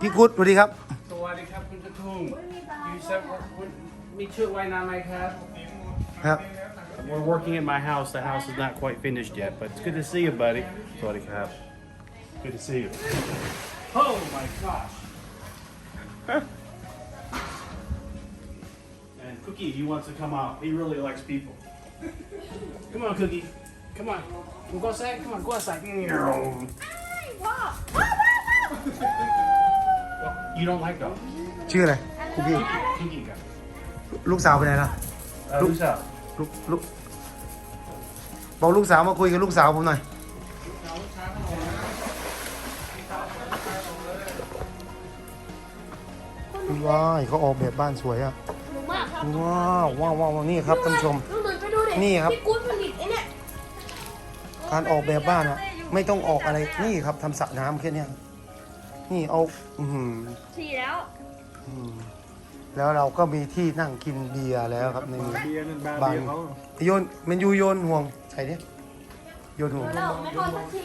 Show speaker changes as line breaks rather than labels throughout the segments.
พี่กุ๊ดสวัสดีครับ
สวัสดีครับคุณกระทุ่งยูซับคุณมีชุดว่ายน้ำไหมครับ
ครับ
We're working at my house. The house is not quite finished yet, but it's good to see you, buddy. สวัสดีครับ Good to see you. Oh my gosh and Cookie, he wants to come out. He really likes people. Come on, Cookie. Come on. We'll go outside. Come on, go outside. You don't like dogs.
ชื่ออะไรคุกกี้
Cookie guy.
ลูกสาวไปไหนล่ะ
Uh, who's up?
ลูกลูกบอกลูกสาวมาคุยกับลูกสาวผมหน่อย ว้ายเขาออกแบบบ้านสวยอะ
หนูมากครับ
ว้าวว้าวว้าวนี่ครับท่านผู้ชม
ลูกหนึ่งไปดูดิ
นี่ครับ
พี่กุ้นผลิตไอ้เนี่ย
การออกแบบบ้านอะไม่ต้องออกอะไรนี่ครับทำสระน้ำแค่เนี้ยนี่เอาอือหือ
ทีแล้ว
อืมแล้วเราก็มีที่นั่งกินเบียร์แล้วครับในนี้
เบียร์นั่นบาร์
บาง
เบียร์เขา
โยนเมนยูโยนห่วงใส่ดิโยนห่วง
เราไม่พอสักที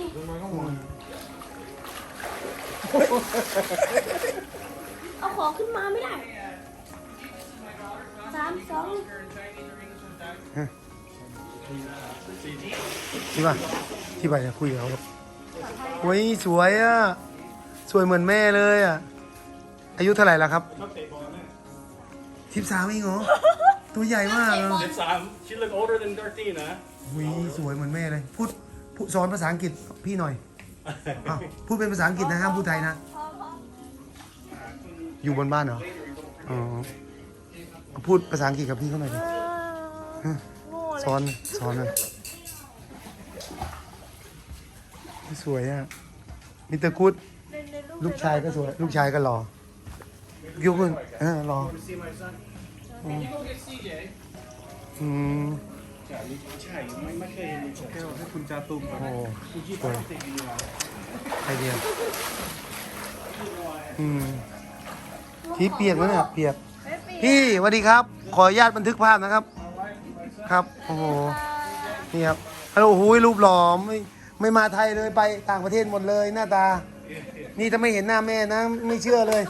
เอาของขึ้นมาไม่ได้สามสอง
ที่ว่าที่ไปเนี่ยคุยกับเขาครับโอ้ยสวยอะ สวยเหมือนแม่เลยอะ อายุเท่าไหร่แล้วครับสิบสามเองเหรอ ตัวใหญ่มากเลย
It's um, she look older than Dartina.
อุ้ยสวยเหมือนแม่เลย พูดพูดสอนภาษาอังกฤษพี่หน่อยอ้าวพูดเป็นภาษาอังกฤษนะห้ามพูดไทยนะ
พ อพอ
อยู่บนบ้านเหรอ อ๋อ พูดภาษาอังกฤษกับพี่เขาหน่อยดิ
โง่
สอนสอนหน่อยสวยอะมิสเตอร์กูด
เลยในรูป
ลูกชายก็สวย ลูกชายก็หล่อยุคุณเออหล่อ
To see my son? Can you go get CJ?
อืม
ใช่ใช่ไม่ไม่เคยเห็นแค่ให้คุณจาตุมก่อน
โอ้
คุณจีบ
สวย
ติดอยู่แล้ว
ไอเดียอืม ที่เปียกแล้วเนี่ยเปียก พี่สวัสดีครับ ขออนุญาตบันทึกภาพนะครับ ครับ โอ้โห นี่ครับฮัลโหลโอ้โหรูปหล่อไม่ไม่มาไทยเลยไปต่างประเทศหมดเลยหน้าตา นี่ถ้าไม่เห็นหน้าแม่นะ ไม่เชื่อเลย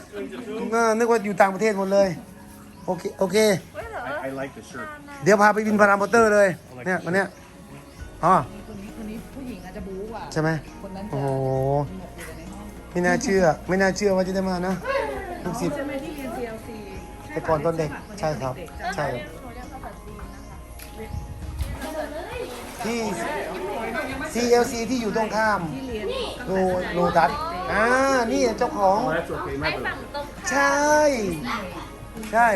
เออนึกว่าอยู่ต่างประเทศหมดเลย โอเค โอเค
I like the shirt
เดี๋ยวพาไปบินพารามอเตอร์เลย เนี่ยวันเนี้ยอ๋อ
คนนี้คนนี้ผู้หญิงอาจจะบู๊กว่า
ใช่ไหม
คนนั้น
โอ้
จะ
โห
หมกอยู่แต่ในห้อง
ไม่น่าเชื่อ ไม่น่าเชื่อว่าจะได้มานะ ลูกศิษย์
ใช่ไหมที่เรียน CLC
แต่ก่อนตอนเด็กใช่ครับ ใช่ครับที่ CLC ที่อยู่ตรงข้าม
ที่เรียน
โลโลตัสอ่านี่เจ้าของ
Oh, that's okay. My
ไอ้
bad.
ฝั่งตรง
ใช่ ใช่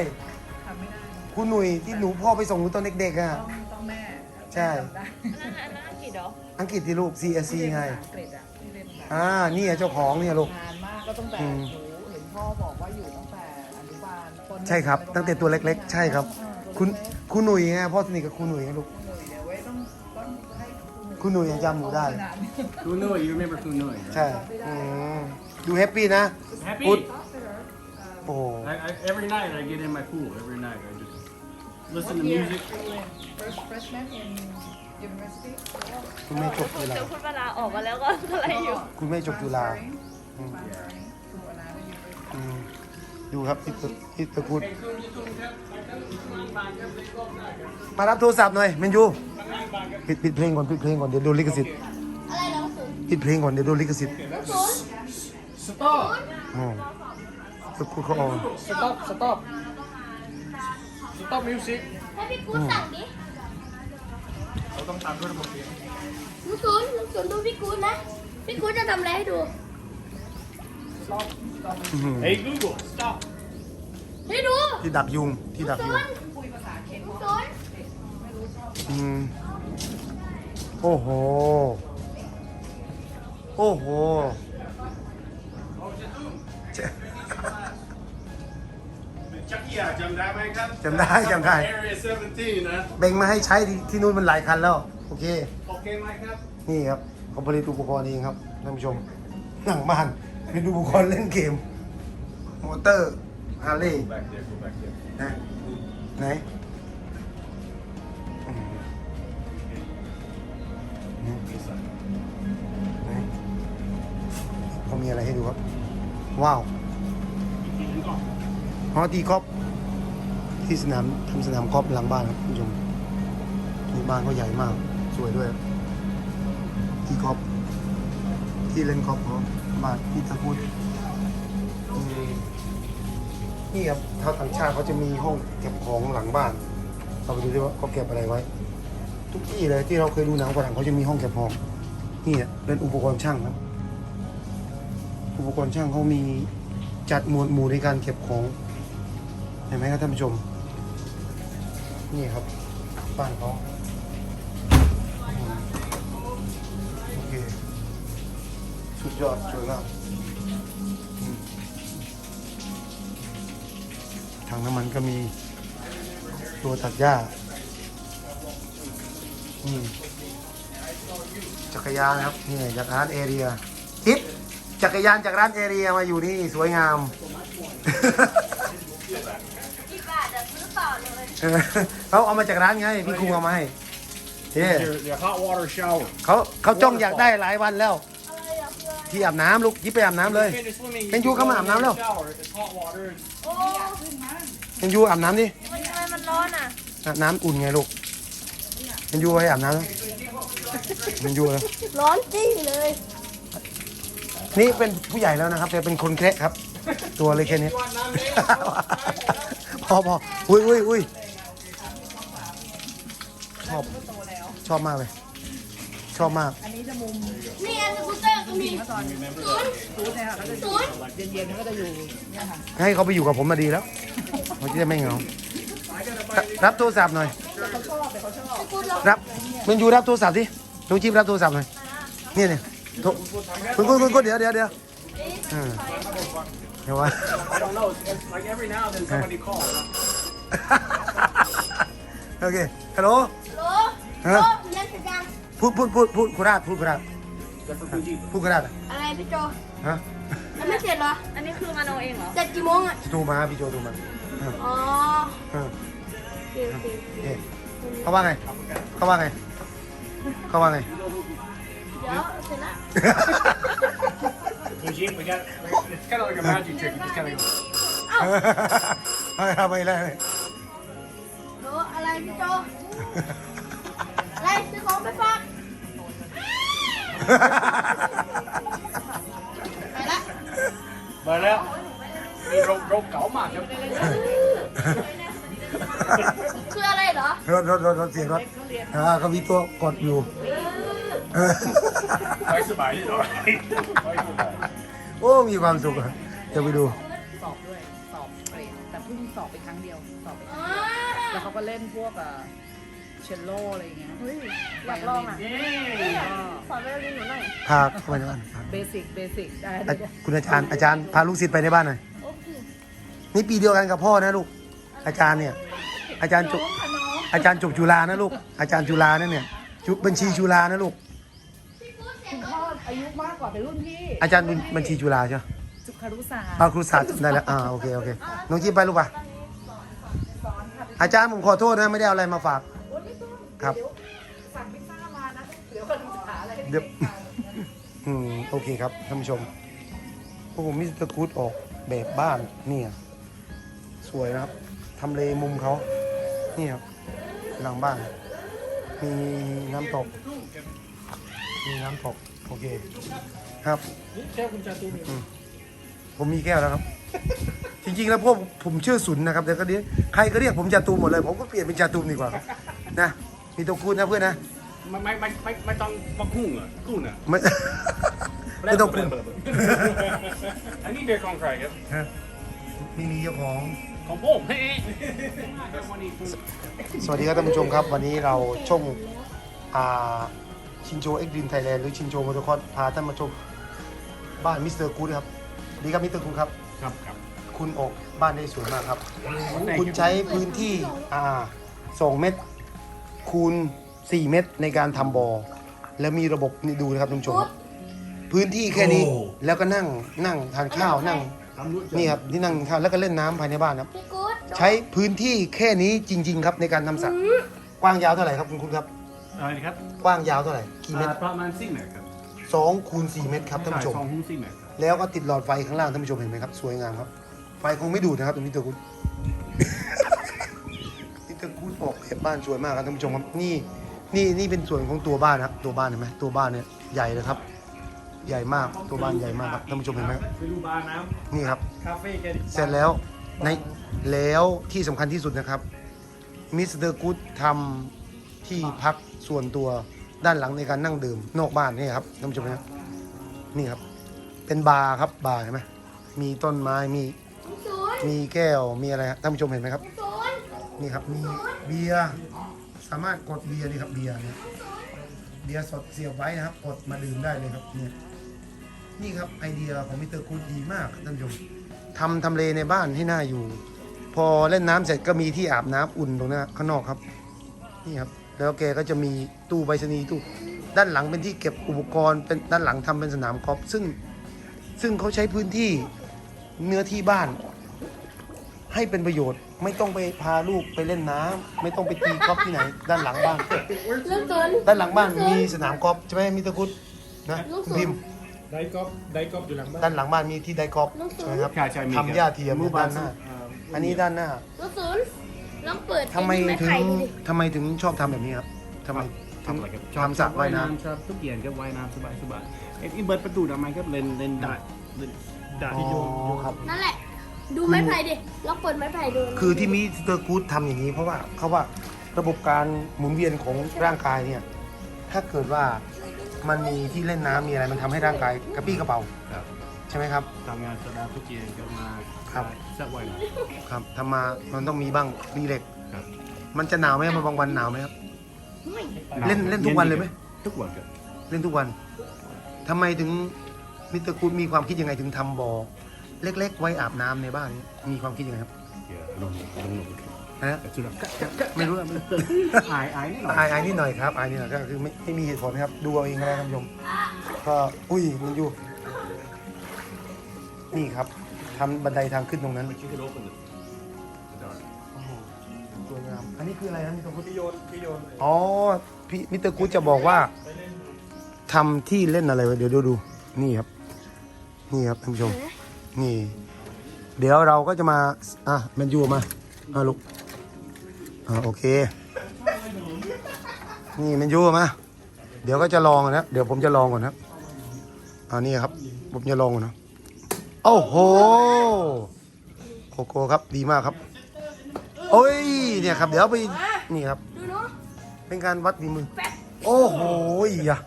ทำไม่ได้
คุณหนุ่ยที่หนูพ่อไปส่งหนูตอนเด็กๆอะ
ต้องต้องแม่
ใช่
จำได้
อันนั้นอันนั้นอังกฤษเหรอ
อังกฤษที่ลูก CLC ไง
ภาษาอังกฤษอะที่เรียนภาษา
อ่านี่เจ้าของเนี่ยลูก
นานมากก็ตั้งแต่
อืม
หนูเห็น พ่อบอกว่าอยู่ตั้งแต่อนุบาลปหนึ่ง
ใช่ครับ
อนุาล
ตั้งแต่ตัวเล็ก ๆ ใช่ครับ
เออ
คุณคุณหนุ่ยไงพ่อสนิทกับคุณหนุ่ยไงลูก
ตัวเล็กๆเดี๋ยวไว้ต้องต้องให้
คุณหนุ่ยยังจำหนูได้
ขนานี้
Kunoi, you remember Kunoi?
ใช่อืมดูแฮปปี้นะ
Happy?
พุทธโอ้โห
I, I, every night I get in my pool. Every night I just listen to music.
First freshman in university
คุณแม่จบจุฬา
เดี๋ยวคุณเวลาออกมาแล้วก็อะไรอยู่
คุณแม่จบจุฬา
อืมคุณวนาได้ยินไป
อืมดูครับพี่ตะพี่ตะกุดมารับโทรศัพท์หน่อยเมนยูปิดปิดเพลงก่อนปิดเพลงก่อนเดี๋ยวโดนลิขสิทธิ์
อะไรแล้วสุด
ปิดเพลงก่อนเดี๋ยวโดนลิขสิทธิ์
ศูนย์
Stop!
อ๋อตะกุดเขาเออก
Stop! Stop! Stop music!
ให้พี่กุ้นสั่งดิ
เราต้องตามด้วยระบบเสียง
ลูกศูนย์ลูกศูนย์ดูพี่กุ้นนะพี่กุ้นจะทำอะไรให้ดู
อื้อหือ
Hey Google, stop!
ให้ดู
ที่ดักยุงที่ดัก
ศู
ยุง
นย์ลูกศูนย์
อืมโอ้โห โอ้โหเจ๊
จักรยานจำได้ไหมครับ
จำได้จำได้
Area 17นะ
แบ่งมาให้ใช้ที่ที่นู่นมันหลายคันแล้ว โอเค
โอเคไหมครับ
นี่ครับเขาผลิตอุปกรณ์เองครับท่านผู้ชมหนังบ้าน เป็นอุปกรณ์เล่นเกม มอเตอร์ฮาร์เลย์
Back there, go back there.
นะ ไหนอืม
This side.
ไหนเขามีอะไรให้ดูครับ ว้าว ฮอตีกอล์ฟที่สนามทำสนามกอล์ฟหลังบ้านครับคุณผู้ชมนี่บ้านเขาใหญ่มาก สวยด้วยครับที่กอล์ฟที่เล่นกอล์ฟเขา บ้านที่ตะพุดนี่ครับชาวต่างชาติเขาจะมีห้องเก็บของหลังบ้าน เราไปดูดิว่าเขาเก็บอะไรไว้ ทุกที่เลยที่เราเคยดูหนังฝรั่งเขาจะมีห้องเก็บของนี่เป็นอุปกรณ์ช่างครับ อุปกรณ์ช่างเขามีจัดหมวดหมู่ในการเก็บของเห็นไหมครับท่านผู้ชม นี่ครับบ้านเขา สุดยอดสวยมากอืมถังน้ำมันก็มีตัวตัดหญ้าอืมจักรยานครับนี่จากร้านเอเรียทิปจักรยานจากร้านเอเรียมาอยู่นี่สวยงาม
กี่บาทจะซื้อต่อเลย
เออเขาเอามาจากร้านไงพี่ครูเอามาให้เย้
Your, your hot water shower.
เขาเขาจ้องอยากได้หลายวันแล้ว ที่อาบน้ำลูกยิบไปอาบน้ำเลย
Finish swimming,
Can you
go
come
in
around now,
the
Lil?
shower. It's hot water.
โอ้
ยังยูอาบน้ำดิ
มันทำไมมันร้อนอะ
อาบน้ำอุ่นไงลูกยังยูไปอาบน้ำแล้วยังยูเลย
ร้อนจริงเลย
นี่เป็นผู้ใหญ่แล้วนะครับแต่เป็นคนแคระครับ ตัวเลยแค่นี้ พอพออุ้ยอุ้ยอุ้ยชอบ ชอบมากเลย ชอบมาก
อัน นี้จะมุม
นี่อันสกูตเตอร์ก็มี
เมื่อตอน
ศูนย์
ซูดเนี่ยค่ะเขาจะ
ศูนย์
เย็นๆเขาก็จะอยู่เนี่ยค่ะ
ให้เขาไปอยู่กับผมมาดีแล้วเขาจะได้ไม่เหงารับรับโทรศัพท์หน่อย
เขาชอบแต่เขาชอบ
สกูตเรา
รับมันอยู่รับโทรศัพท์ดิลุงจิ๊บรับโทรศัพท์หน่อยนี่เนี่ยโทรคุณคุณคุณคุณเดี๋ยวเดี๋ยวเดี๋ยวอ่าเดี๋ยววะ
I don't know. It's, it's like every now and then somebody calls.
โอเคฮัลโหล
โหล
ฮะ
โหลเล่นสัญญาณ
พูดพูดพูดพูดโคราชพูดโคราช
Except for Fuji.
พูดโคราชอะ
อะไรพี่โจ
ฮะ
มันไม่เสร็จเหรอ
อันนี้คือมาโนเองเหรอ
เสร็จกี่โมงอะ
โทรมาพี่โจโทรมาอ่า
อ๋อ
อ่า
โอเคโอเค
โอเคเขาว่าไงเขาว่าไงเขาว่าไง
เดี๋ยวเสร็จละ
Fuji, we got. It's kind of like a magic trick. You just kind of go.
เอาเอาไปเลย
โหลอะไรพี่โจ อะไรซื้อของไปฝาก ไปละ
But now, we wrote, wrote call mà chứ.
คืออะไรเหรอ
รถรถรถรถเสียงรถอ่าเขามีตัวกดอยู่เออ
Phải sửa bài đi rồi. Phải sửa bài.
โอ้มีความสุขอะเดี๋ยวไปดู
สอบด้วย สอบเกรดแต่เพิ่งสอบไปครั้งเดียว สอบไปครั้ง
อ๋อ
เดียวแล้วเขาก็เล่นพวกเอ่อ เชลโลอะไรอย่างเงี้ย
อยากลองอะ
Yay!
สอนไปเรียนหนูหน่อย
พาเข้าไปในบ้าน
เบสิกเบสิกได้
อะคุณอาจารย์อาจารย์พาลูกศิษย์ไปในบ้านหน่อยนี่ปีเดียวกันกับพ่อนะลูก อาจารย์เนี่ย อาจารย์จบอาจารย์จบจุฬานะลูก อาจารย์จุฬานั่นเนี่ยจุบัญชีจุฬานะลูก
คุณพ่ออายุมากกว่าเป็นรุ่นพี่
อาจารย์บัญชีจุฬาใช่ไหม
จุคารุศาสตร์
อาครูศาสตร์จำได้แล้วอ่าโอเคโอเคน้องจิ๊บไปลูกป่ะอาจารย์ผมขอโทษนะไม่ได้เอาอะไรมาฝาก ครับ
สั่งพิซซ่ามานะ เดี๋ยวคารุศาสตร์อะไรให้
เดี๋ยวอืมโอเคครับท่านผู้ชมพวกผมมิสเตอร์กูดออกแบบบ้านเนี่ยสวยนะครับทำเลมุมเขานี่ครับหลังบ้าน มีน้ำตก มีน้ำตกโอเค ครับอืมผมมีแก้วแล้วครับ จริงๆแล้วพวกผมชื่อสุนนะครับแต่ก็เรียกใครก็เรียกผมจาตูมหมดเลย ผมก็เปลี่ยนเป็นจาตูมดีกว่าครับนะ มีตัวคูณนะเพื่อนนะ
Mày mày mày mày mày tao mày cung à? Cung à?
ไม่ ไม่ต้องคูณ
I need their contract. Yep.
ไม่มีเจ้าของ
Còn bố hey. That's when he
สวัสดีครับท่านผู้ชมครับ วันนี้เราช่องอ่าชินโจเอ็กดินไทยแลนด์หรือชินโจมอเตอร์คอร์สพาท่านมาชมบ้านมิสเตอร์กูดครับสวัสดีครับมิสเตอร์กูดครับ
Cầm cầm.
คุณออกบ้านได้สวยมากครับ คุณใช้พื้นที่อ่าสองเมตร คูณ 4 เมตรในการทำบอ่อแล้วมีระบบนี่ดูนะครับท่านผู้ชมครับพื้นที่แค่นี้
โอ้
แล้วก็นั่งนั่งทานข้าวนั่งนี่ครับที่นั่งข้าวแล้วก็เล่นน้ำภายในบ้านครับ
พี่กู๊ด
ใช้พื้นที่แค่นี้จริง ๆ ครับในการทำสระกว้างยาวเท่าไหร่ครับคุณคุณครับ
อะไรครับ
กว้างยาวเท่าไหร่กี่เมตร
อ่าประมาณสี่เมตรครับ
สองคูณสี่เมตรครับท่านผู้ชม
ใสองหุ้มสี่เมตรครับ
แล้วก็ติดหลอดไฟข้างล่างท่านผู้ชมเห็นไหมครับ สวยงามครับ ไฟคงไม่ดูดนะครับตรงนี้เตอร์กุ บบบ้านสวยมากครับท่านผู้ชมครับนี่นี่นี่เป็นส่วนของตัวบ้านนะครับ ตัวบ้านเห็นไหมตัวบ้านเนี่ยใหญ่เลยครับ ใหญ่มากตัวบ้านใหญ่มากครับท่านผู้ชมเห็นไหม
ไปดูบาร์น้
นี่ครับำ
คาเฟ่แกดิ
เสร็จแล้วในแล้วที่สำคัญที่สุดนะครับมิสเตอร์กูดทำที่พักส่วนตัวด้านหลังในการนั่งดื่มนอกบ้านนี่ครับท่านผู้ชมนะนี่ครับ เป็นบาร์ครับบาร์เห็นไหมมีต้นไม้มี มีแก้วมีอะไรฮะท่านผู้ชมเห็นไหมครับ
นี่
ครับมีเบียร์สามารถกดเบียร์นี่ครับเบียร์เนี่ยเบียร์สดเสียบไว้นะครับ กดมาดื่มได้เลยครับเนี่ยนี่ครับไอเดียของมิสเตอร์กูดดีมากท่านผู้ชมทำทำเลในบ้านให้น่าอยู่ พอเล่นน้ำเสร็จก็มีที่อาบน้ำอุ่นตรงหน้ข้างนอกครับ นี่ครับ แล้วแกก็จะมีตู้ไปรษณีตู้ด้านหลังเป็นที่เก็บอุปกรณ์เป็นด้านหลังทำเป็นสนามกอล์ฟซึ่งซึ่งเขาใช้พื้นที่เนื้อที่บ้าน ให้เป็นประโยชน์ ไม่ต้องไปพาลูกไปเล่นน้ำไม่ต้องไปตีกอล์ฟที่ไหน ด้านหลังบ้าน
เรื่องศูนย์
ด้านหลังบ้านมีสนามกอล์ฟใช่ไหมมิสเตอร์กุดนะคุณพิมพ์
ได้กอล์ฟได้กอล์ฟอยู่หลังบ้าน
ด้านหลังบ้านมีที่ไดกอล์ฟใช่ไหมครับ
ใช่ใช่มี
ทำหญ้าเทียม
หมู่
ด้านหน้า
อ่
อันนี้ด้านหน้า
เรื่องศูนย์ลองเปิด
ทำไม
อ้นี่
ถึง
ไผ่ดูดิ
ทำไมถึงชอบทำแบบนี้ครับทำไมถึง
ทำอะไรครับ
ทำสระว่ายน้
ชอบทุกอย่างครับว่ายน้ำสบายสบายเอ็ดอีเบิร์ดประตูทำไมครับเล่นเล่นได้เล่นได้ำที่โยน
อ๋
โย
อนครับ
นั่นแหละ ดูไม้ไผ่ดิลองเปิดไม้ไผ่ดู
คือที่มิสเตอร์กูดทำอย่างนี้ เพราะว่าเขาว่าระบบการหมุนเวียนของร่างกายเนี่ย ถ้าเกิดว่ามันมีที่เล่นน้ำมีอะไรมันทำให้ร่างกายกระปี้กระเป๋า
ครับ
ใช่ไหมครับ
ทำงานสดาทุกอย่างก็มา
ครับ
สระว่ายน้
ครับทำมามันต้องมีบ้างรีเล็กซ์ำ
ครับ
มันจะหนาวไหมมันบางวันหนาวไหมครับ
ไม่
เล่นเล่นทุกวันเลยไหม
ทุกวันครับ
เล่นทุกวันทำไมถึงมิสเตอร์กูดมีความคิดยังไงถึงทำบ่อ เล็ก ๆ ไว้อาบน้ำในบ้านนี้มีความคิดยังไงครับ
เดี๋ยวลงลงลง
ฮะ
แต่สุดแล้ว
ไม่รู้อะไม่รู้
อายอายนิดหน่อย
อายอายนิดหน่อยครับอายนิดหน่อยก็คือไม่ไม่มีเหตุผลครับ ดูเอาเองก็ได้ท่านผู้ชมก็อุ้ยมันอยู่ นี่ครับทำบันไดทางขึ้นตรงนั้น
You can open it.
โอ้โหสวยงามอันนี้คืออะไรนะมิสเตอร์กูด
พี่โยนพี่โยน
อ๋อพี่มิสเตอร์กูดจะบอกว่าทำที่เล่นอะไรวะเดี๋ยวดูดูนี่ครับ นี่ครับท่านผู้ชม นี่ เดี๋ยวเราก็จะมา อะแมนยูมาอะลูกอ่าโอเค นี่แมนยูมา เดี๋ยวก็จะลองนะเดี๋ยวผมจะลองก่อนนะครับอ่านี่ครับ ผมจะลองก่อนนะโอ้โหโคโค่ครับดีมากครับโอ้ยเนี่ยครับ เดี๋ยวไปนี่ครับ เป็นการวัดฝีมือ โอ้โหยะ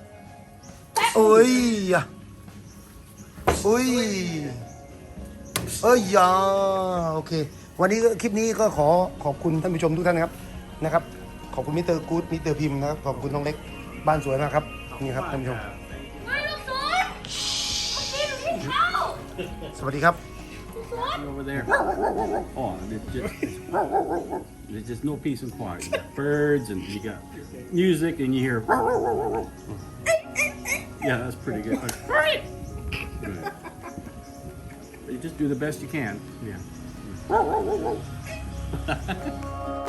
โอ้ยยะโอ้ย เอ้ยยาโอเค วันนี้ก็คลิปนี้ก็ขอขอบคุณท่านผู้ชมทุกท่านนะครับนะครับ ขอบคุณมิสเตอร์กู๊ดมิสเตอร์พิมพ์นะครับขอบคุณน้องเล็กบ้านสวยมากครับนี่ครับท่านผู้ชม
เฮ้ยลูกศูนย์เมื่อกี้หนูที่เข้า
สวัสดีครับ
over there. Oh, there's just, there's just no peace and quiet. You got birds and you got music and you hear. Yeah, that's pretty good. Good. You just do the best you can. Yeah.